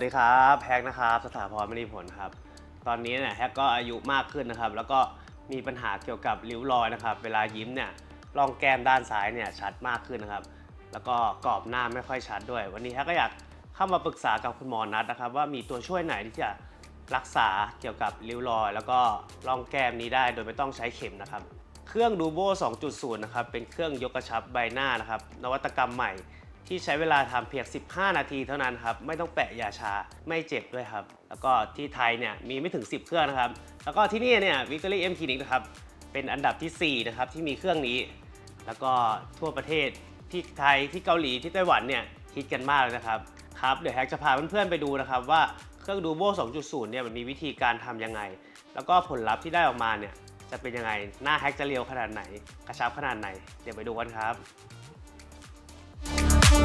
สวัสดีครับแฮกนะครับสถาพรมณีผลครับ ตอนนี้เนี่ยแฮกก็อายุมากขึ้นนะครับ แล้วก็มีปัญหาเกี่ยวกับริ้วรอยนะครับ เวลายิ้มเนี่ยร่องแก้มด้านซ้ายเนี่ยชัดมากขึ้นนะครับ แล้วก็กรอบหน้าไม่ค่อยชัดด้วย วันนี้แฮกก็อยากเข้ามาปรึกษากับคุณหมอนัทนะครับ ว่ามีตัวช่วยไหนที่จะรักษาเกี่ยวกับริ้วรอย แล้วก็ร่องแก้มนี้ได้โดยไม่ต้องใช้เข็มนะครับ เครื่องดูโบ2.0 นะครับเป็นเครื่องยกกระชับใบหน้านะครับนวัตกรรมใหม่ ที่ใช้เวลาทำเพียง 15 นาทีเท่านั้นครับ ไม่ต้องแปะยาชาไม่เจ็บด้วยครับ แล้วก็ที่ไทยเนี่ยมีไม่ถึง 10 เครื่องนะครับ แล้วก็ที่นี่เนี่ยวิกตอรี่เอ็มคลินิกนะครับ เป็นอันดับทีสี่ 4 นะครับ ที่มีเครื่องนี้ แล้วก็ทั่วประเทศที่ไทยที่เกาหลีที่ไต้หวันเนี่ยฮิตกันมากเลยนะครับครับเดี๋ยวแฮกจะพาเพื่อนๆไปดูนะครับว่าเครื่องดูโบ2.0 เนี่ยมันมีวิธีการทำยังไง แล้วก็ผลลัพธ์ที่ได้ออกมาเนี่ยจะเป็นยังไง หน้าแฮกจะเรียวขนาดไหน กระชับขนาดไหน เดี๋ยวไปดูกันครับ สวั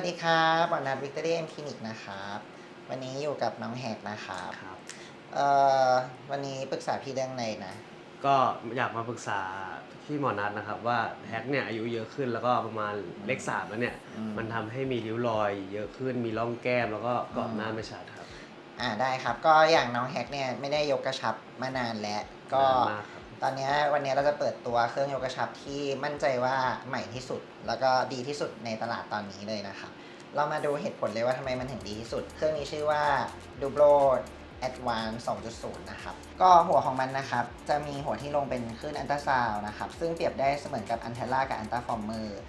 สดีครับหมอนัทวิกตอรี่เอ็มคลินิกนะครับ วันนี้อยู่กับน้องแหกนะครับครับ เอ่อวันนี้ปรึกษาพี่เรื่องอะไรนะ ก็อยากมาปรึกษาพี่หมอนัทนะครับ ว่าแฮกเนี่ยอายุเยอะขึ้นแล้วก็ประมาณเลขสามแล้วเนี่ย อืม มันทำให้มีริ้วรอย เยอะขึ้นมีร่องแก้มแล้วก็กรอบหน้าไม่ชัดครับ อ่าได้ครับ ก็อย่างน้องแฮกเนี่ยไม่ได้ยกกระชับมานานแล้ว ก็นานมากครับ ตอนเนี้ยวันนี้เราจะเปิดตัวเครื่องยกกระชับที่มั่นใจว่าใหม่ที่สุด แล้วก็ดีที่สุดในตลาดตอนนี้เลยนะครับ เรามาดูเหตุผลเลยว่าทำไมมันถึงดีที่สุด เครื่องนี้ชื่อว่า Dublo Advance 2.0 นะครับ ก็หัวของมันนะครับ จะมีหัวที่ลงเป็นคลื่นอันตราซาวน์นะครับ ซึ่งเปรียบได้เสมือนกับอันเทล่ากับอันตราฟอร์เมอร์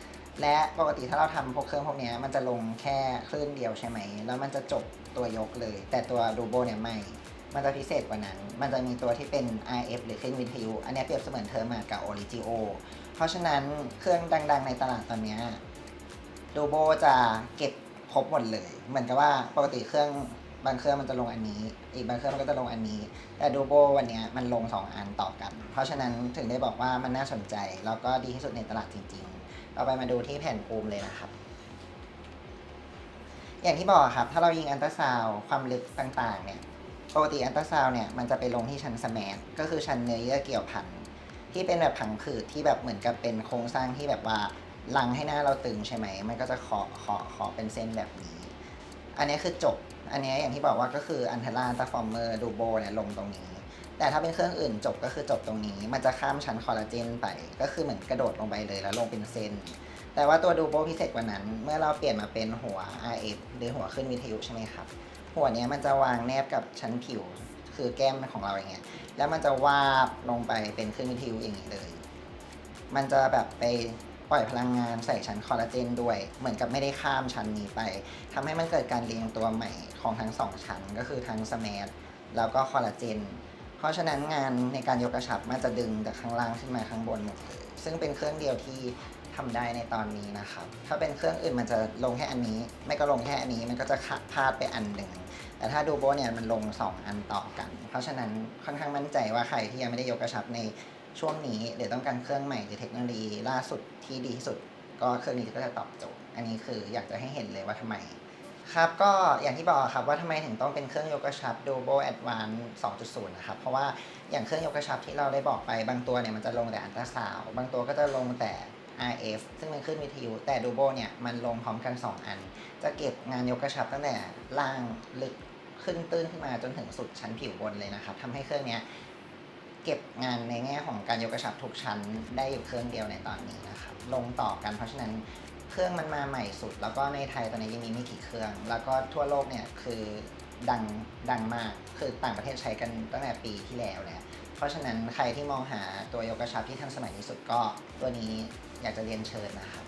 และปกติถ้าเราทำพวกเครื่องพวกนี้มันจะลงแค่คลื่นเดียวใช่ไหม แล้วมันจะจบตัวยกเลย แต่ตัว Dublo เนี่ยไม่ มันจะพิเศษกว่านั้น มันจะมีตัวที่เป็น RF หรือคลื่นวิทยุ อันนี้เปรียบเสมือนเทอร์มากับ Origio เพราะฉะนั้นเครื่องดัง ๆ ในตลาดตอนนี้ดูโบจะเก็บครบหมดเลย เหมือนกับว่าปกติเครื่อง บางเครื่องมันจะลงอันนี้ อีกบางเครื่องมันก็จะลงอันนี้ แต่ดูโบวันเนี้ยมันลง 2 อันต่อกัน เพราะฉะนั้นถึงได้บอกว่ามันน่าสนใจ แล้วก็ดีที่สุดในตลาดจริงๆ เราไปมาดูที่แผ่นปูมเลยนะครับ อย่างที่บอกครับ ถ้าเรายิงอันตราซาวความลึกต่างๆ เนี่ย ปกติอันตราซาวเนี่ยมันจะไปลงที่ชั้นสแมทก็คือชั้นเนื้อเยื่อเกี่ยวพันที่เป็นแบบผังผืดที่แบบเหมือนกับเป็นโครงสร้างที่แบบว่าลังให้หน้าเราตึงใช่ไหม มันก็จะขอขอขอเป็นเส้นแบบนี้ อันนี้คือจบ อันนี้อย่างที่บอกว่าก็คืออันเทล่าตาฟอร์เมอร์ดูโบเนี่ยลงตรงนี้ แต่ถ้าเป็นเครื่องอื่นจบก็คือจบตรงนี้ มันจะข้ามชั้นคอลลาเจนไป ก็คือเหมือนกระโดดลงไปเลยแล้วลงเป็นเส้น แต่ว่าตัวดูโบพิเศษกว่านั้น เมื่อเราเปลี่ยนมาเป็นหัว RF หรือหัวขึ้นวิทยุใช่ไหมครับ หัวเนี้ยมันจะวางแนบกับชั้นผิว คือแก้มของเราอย่างเงี้ย แล้วมันจะวาบลงไปเป็นขึ้นวิทยุอย่างนี้เลย มันจะแบบไป ปล่อยพลังงานใส่ชั้นคอลลาเจนด้วย เหมือนกับไม่ได้ข้ามชั้นนี้ไปทำให้มันเกิดการเรียงตัวใหม่ของทั้งสองชั้น ก็คือทั้งสแมทแล้วก็คอลลาเจน เพราะฉะนั้นงานในการยกกระชับมันจะดึงจากข้างล่างขึ้นมาข้างบนหมดเลยซึ่งเป็นเครื่องเดียวที่ทำได้ในตอนนี้นะครับ ถ้าเป็นเครื่องอื่นมันจะลงแค่อันนี้ ไม่ก็ลงแค่อันนี้มันก็จะพลาดไปอันหนึ่ง แต่ถ้าดูโบเนี่ยมันลง 2 อันต่อกัน เพราะฉะนั้นค่อนข้างมั่นใจว่าใครที่ยังไม่ได้ยกกระชับใน ช่วงนี้หรือต้องการเครื่องใหม่หรือเทคโนโลยีล่าสุดที่ดีที่สุด ก็เครื่องนี้ก็จะตอบโจทย์ อันนี้คืออยากจะให้เห็นเลยว่าทำไม ครับก็อย่างที่บอกครับว่าทำไมถึงต้องเป็นเครื่องยกกระชับ Duo Advance 2.0 นะครับ เพราะว่าอย่างเครื่องยกกระชับที่เราได้บอกไปบางตัวเนี่ยมันจะลงแต่อันตราซาวบางตัวก็จะลงแต่ RF ซึ่งเป็นคลื่นวิทยุแต่ Duo เนี่ยมันลงพร้อมกัน 2 อัน จะเก็บงานยกกระชับตั้งแต่ล่างลึกขึ้นตื้นขึ้นมาจนถึงสุดชั้นผิวบนเลยนะครับทำให้เครื่องเนี้ย เก็บงานในแง่ของการยกกระชับทุกชั้นได้อยู่เครื่องเดียวในตอนนี้นะครับลงต่อกันเพราะฉะนั้นเครื่องมันมาใหม่สุด แล้วก็ในไทยตอนนี้ยังมีไม่กี่เครื่อง แล้วก็ทั่วโลกเนี่ยคือดังดังมากคือต่างประเทศใช้กันตั้งแต่ปีที่แล้วแหละเพราะฉะนั้นใครที่มองหาตัวยกกระชับที่ทันสมัยที่สุดก็ ตัวนี้อยากจะเรียนเชิญนะครับ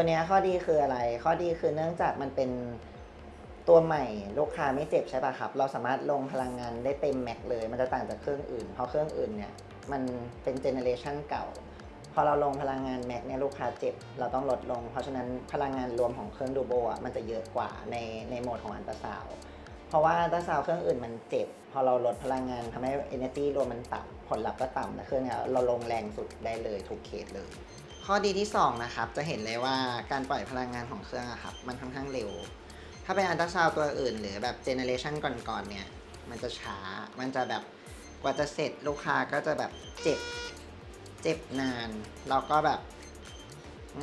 ตัวนี้ข้อดีคืออะไร ข้อดีคือเนื่องจากมันเป็นตัวใหม่ลูกค้าไม่เจ็บใช่ป่ะครับ เราสามารถลงพลังงานได้เต็มแม็กเลย มันจะต่างจากเครื่องอื่น เพราะเครื่องอื่นเนี่ยมันเป็นเจเนเรชันเก่า พอเราลงพลังงานแม็กเนี่ยลูกค้าเจ็บ เราต้องลดลง เพราะฉะนั้นพลังงานรวมของเครื่องดูโบอะมันจะเยอะกว่าในในโหมดของอันตราซาวเพราะว่าอันตราซาวเครื่องอื่นมันเจ็บ พอเราลดพลังงานทำให้ energy รวมมันต่ำผลลัพธ์ก็ต่ำแต่เครื่องเนี้ยเราลงแรงสุดได้เลยทุกเคสเลย ข้อดีที่2นะครับจะเห็นเลยว่าการปล่อยพลังงานของเครื่องอะครับมันค่อนข้างเร็ว ถ้าเป็นอันตราซาวตัวอื่น หรือแบบเจเนเรชันก่อนๆเนี่ยมันจะช้ามันจะแบบกว่าจะเสร็จลูกค้าก็จะแบบเจ็บเจ็บนานแล้วก็แบบ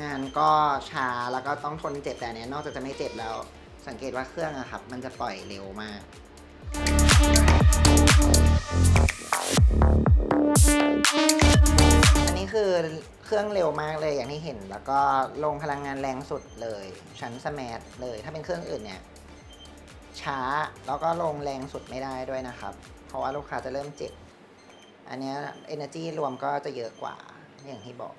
งานก็ช้าแล้วก็ต้องทนเจ็บแต่เนี้ยนอกจากจะไม่เจ็บแล้วสังเกตว่าเครื่องอะครับ มันจะปล่อยเร็วมากอันนี้คือ เครื่องเร็วมากเลยอย่างที่เห็น แล้วก็ลงพลังงานแรงสุดเลยชั้นสมาร์ทเลย ถ้าเป็นเครื่องอื่นเนี่ยช้าแล้วก็ลงแรงสุดไม่ได้ด้วยนะครับ เพราะว่าลูกค้าจะเริ่มเจ็บ อันนี้ energy รวมก็จะเยอะกว่าอย่างที่บอก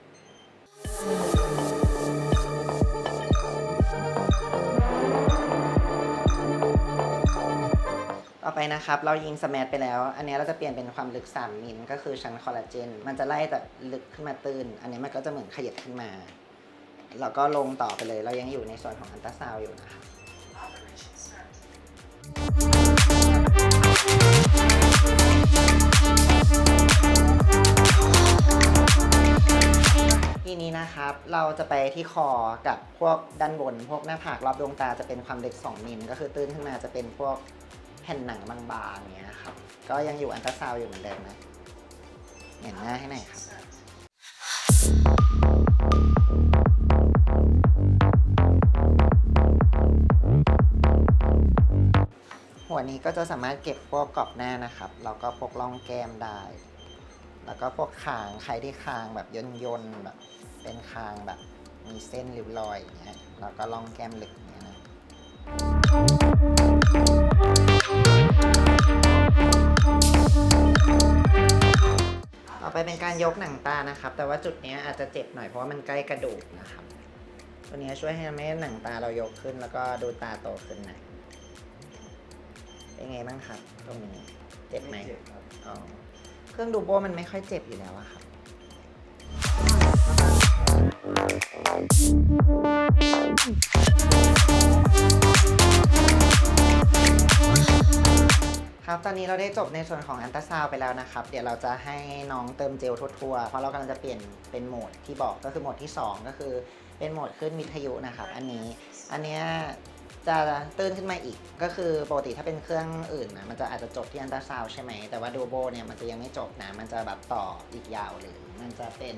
ต่อไปนะครับ เรายิงสแมทไปแล้ว อันนี้เราจะเปลี่ยนเป็นความลึก 3 มิลก็คือชั้นคอลลาเจน มันจะไล่จากลึกขึ้นมาตื้น อันนี้มันก็จะเหมือนขยับขึ้นมาแล้วก็ลงต่อไปเลย เรายังอยู่ในส่วนของอันตราซาวอยู่นะครับทีนี้นะครับ เราจะไปที่คอกับพวกด้านบน พวกหน้าผากรอบดวงตาจะเป็นความลึก2 มิลก็คือตื้นขึ้นมาจะเป็นพวก แผ่นหนังบางๆอย่างเงี้ยครับ ก็ยังอยู่อันตราซาวอยู่เหมือนเดิมนะเห็นหน้าให้หน่อยครับหัวนี้ก็จะสามารถเก็บพวกกรอบหน้านะครับ แล้วก็พวกร่องแก้มได้ แล้วก็พวกคางใครที่คางแบบย่นยนๆแบบเป็นคางแบบมีเส้นริ้วรอยอย่างเงี้ย แล้วก็ร่องแก้มลึกอย่างเงี้ยนะ ต่อไปเป็นการยกหนังตานะครับ แต่ว่าจุดเนี้ยอาจจะเจ็บหน่อยเพราะว่ามันใกล้กระดูกนะครับ ตัวเนี้ยช่วยให้ทำให้หนังตาเรายกขึ้น แล้วก็ดูตาโตขึ้นหน่อยเป็นไงบ้างครับ ตรงนี้เจ็บไหมอ๋อเครื่องดูโบมันไม่ค่อยเจ็บอยู่แล้วอะครับ ครับตอนนี้เราได้จบในส่วนของอันตราซาวไปแล้วนะครับ เดี๋ยวเราจะให้น้องเติมเจลทั่วๆเพราะเรากำลังจะเปลี่ยนเป็นโหมดที่บอกก็คือโหมดที่ 2 ก็คือเป็นโหมดขึ้นวิทยุนะครับอันนี้อันเนี้ยจะตื้นขึ้นมาอีกก็คือปกติถ้าเป็นเครื่องอื่นนะมันจะอาจจะจบที่อันตราซาวใช่ไหมแต่ว่าดูโบเนี่ยมันจะยังไม่จบนะมันจะแบบต่ออีกยาวเลยมันจะเป็น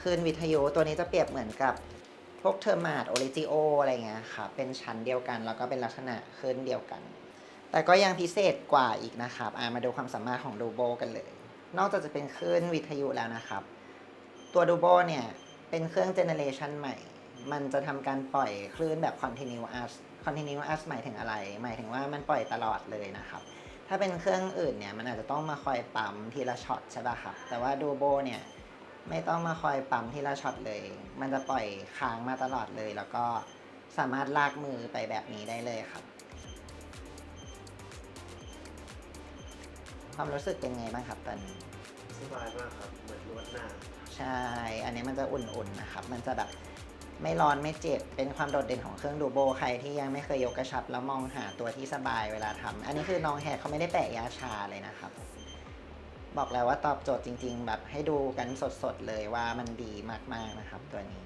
คลื่นวิทยุตัวนี้จะเปรียบเหมือนกับพวกเทอร์มาดโอริจิโออะไรเงี้ยครับเป็นชั้นเดียวกัน แล้วก็เป็นลักษณะคลื่นเดียวกัน แต่ก็ยังพิเศษกว่าอีกนะครับามาดูความสามารถของดูโบกันเลย นอกจากจะเป็นคลื่นวิทยุแล้วนะครับ ตัวดูโบเนี่ย เป็นเครื่องเจเนเรชันใหม่ มันจะทำการปล่อยคลื่นแบบ continuous continuous หมายถึงอะไร หมายถึงว่ามันปล่อยตลอดเลยนะครับ ถ้าเป็นเครื่องอื่นเนี่ย มันอาจจะต้องมาคอยปั๊มทีละช็อตใช่ป่ะครับ แต่ว่าดูโบเนี่ยไม่ต้องมาคอยปั๊มทีละช็อตเลย มันจะปล่อยค้างมาตลอดเลย แล้วก็สามารถลากมือไปแบบนี้ได้เลยครับ ความรู้สึกเป็นไงบ้างครับตอนนี้สบายมากครับเหมือนนวดหน้าใช่ อันนี้มันจะอุ่นๆนะครับ มันจะแบบไม่ร้อนไม่เจ็บ เป็นความโดดเด่นของเครื่องดูโบ ใครที่ยังไม่เคยยกกระชับแล้วมองหาตัวที่สบายเวลาทำอันนี้คือน้องแฮกเขาไม่ได้แปะยาชาเลยนะครับ บอกแล้วว่าตอบโจทย์จริง ๆ แบบให้ดูกันสดๆเลยว่ามันดีมากๆนะครับตัวนี้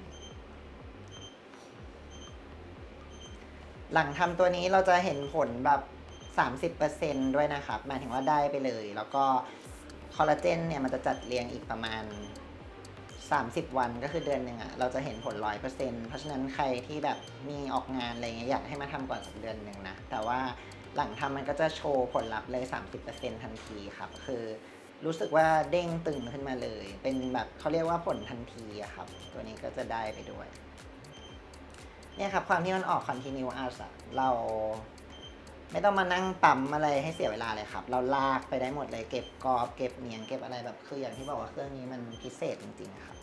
หลังทำตัวนี้เราจะเห็นผลแบบ 30%ด้วยนะครับหมายถึงว่าได้ไปเลย แล้วก็คอลลาเจนเนี่ยมันจะจัดเรียงอีกประมาณ 30 วันก็คือเดือนหนึ่งอะเราจะเห็นผล100%เปอร์เซ็นต์เพราะฉะนั้นใครที่แบบมีออกงานอะไรเงี้ยอยากให้มาทำก่อนสักเดือนหนึ่งนะ แต่ว่าหลังทำมันก็จะโชว์ผลลัพธ์เลย 30%ทันทีครับ คือรู้สึกว่าเด้งตึงขึ้นมาเลย เป็นแบบเขาเรียกว่าผลทันทีอะครับ ตัวนี้ก็จะได้ไปด้วย เนี่ยครับความที่มันออก continuous อะเรา ไม่ต้องมานั่งปั๊มอะไรให้เสียเวลาเลยครับ เราลากไปได้หมดเลยเก็บกรอบเก็บเนียงเก็บอะไรแบบคืออย่างที่บอกว่าเครื่องนี้มันพิเศษจริงๆครับ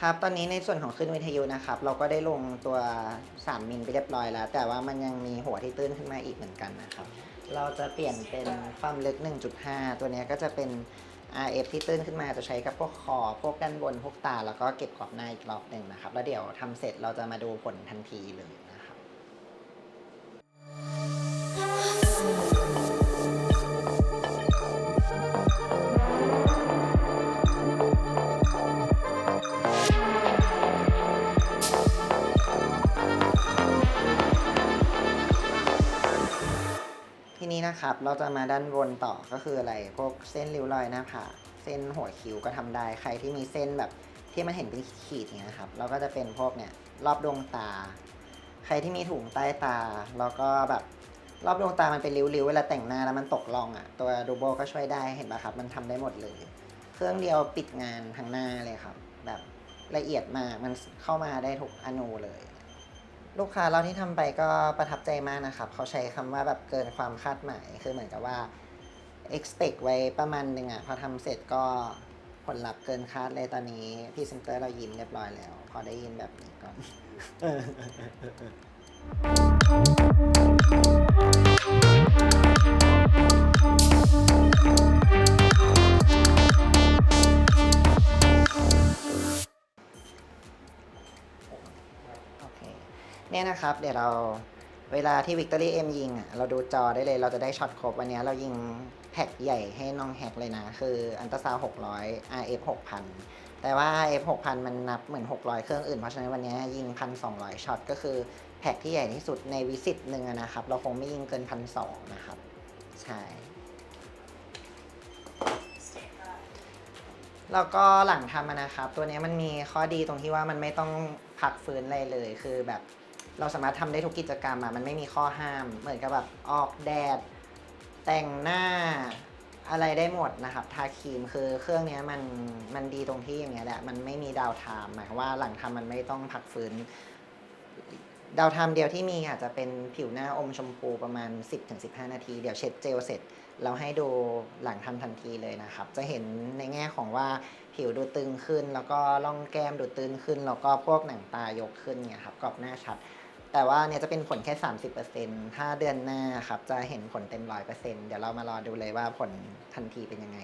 ครับตอนนี้ในส่วนของคลื่นวิทยุนะครับ เราก็ได้ลงตัว 3 มิลไปเรียบร้อยแล้ว แต่ว่ามันยังมีหัวที่ตื้นขึ้นมาอีกเหมือนกันนะครับ เราจะเปลี่ยนเป็นความลึก 1.5 ตัวนี้ก็จะเป็น RF ที่ตื้นขึ้นมาจะใช้กับพวกคอ พวกด้านบน พวกตา แล้วก็เก็บขอบหน้าอีกรอบหนึ่งนะครับ แล้วเดี๋ยวทำเสร็จเราจะมาดูผลทันทีเลย นะครับทีนี้นะครับ เราจะมาด้านบนต่อก็คืออะไร พวกเส้นริ้วรอยหน้าผากเส้นหัวคิ้วก็ทำได้ ใครที่มีเส้นแบบที่มันเห็นเป็นขีดอย่างเงี้ยครับ เราก็จะเป็นพวกเนี่ยรอบดวงตา ใครที่มีถุงใต้ตา แล้วก็แบบรอบดวงตามันเป็นริ้วๆ เวลาแต่งหน้าแล้วมันตกลองอะ่ะ ตัวดูโบก็ช่วยได้เห็นปะครับ มันทำได้หมดเลย เครื่องเดียวปิดงานทั้งหน้าเลยครับ แบบละเอียดมาก มันเข้ามาได้ทุกอนูเลย ลูกค้าเราที่ทำไปก็ประทับใจมากนะครับ เขาใช้คำว่าแบบเกินความคาดหมาย คือเหมือนกับว่า expect ไว้ประมาณหนึ่งอะพอทำเสร็จก็ผลลัพธ์เกินคาดเลยตอนนี้พรีเซนเตอร์เรายิ้มเรียบร้อยแล้ว พอได้ยินแบบนี้ก่อน เนี่ยนะครับ เดี๋ยวเราเวลาที่ Victory M ยิงอะเราดูจอได้เลยเราจะได้ช็อตครบวันนี้เรายิงแพ็กใหญ่ให้น้องแฮกเลยนะ คืออันตราซาว600 RF 6000 แต่ว่า RF 6000 มันนับเหมือน 600 เครื่องอื่น เพราะฉะนั้นวันนี้ยิง 1,200 ช็อต ก็คือแพ็กที่ใหญ่ที่สุดในวิสิตหนึ่งอนะครับ เราคงไม่ยิงเกิน 1,200 นะครับ ใช่ แล้วก็หลังทำนะครับ ตัวนี้มันมีข้อดีตรงที่ว่ามันไม่ต้องพักฟื้นอะไรเลย คือแบบ เราสามารถทำได้ทุกกิจกรรมอะมันไม่มีข้อห้าม เหมือนกับแบบออกแดด แต่งหน้าอะไรได้หมดนะครับ ทาครีมคือเครื่องนี้มันมันดีตรงที่อย่างเงี้ยแหละ มันไม่มีดาวไทม์หมายความว่าหลังทำมันไม่ต้องพักฟื้น ดาวไทม์เดียวที่มีอาจจะเป็นผิวหน้าอมชมพูประมาณ 10-15 นาที เดี๋ยวเช็ดเจลเสร็จ เราให้ดูหลังทำทันทีเลยนะครับ จะเห็นในแง่ของว่าผิวดูตึงขึ้น แล้วก็ร่องแก้มดูตึงขึ้น แล้วก็พวกหนังตายกขึ้นเนี่ยครับกรอบหน้าชัด แต่ว่าเนี่ยจะเป็นผลแค่ 30%ถ้าเดือนหน้าครับจะเห็นผลเต็มร้อยเดี๋ยวเรามารอดูเลยว่าผลทันทีเป็นยังไง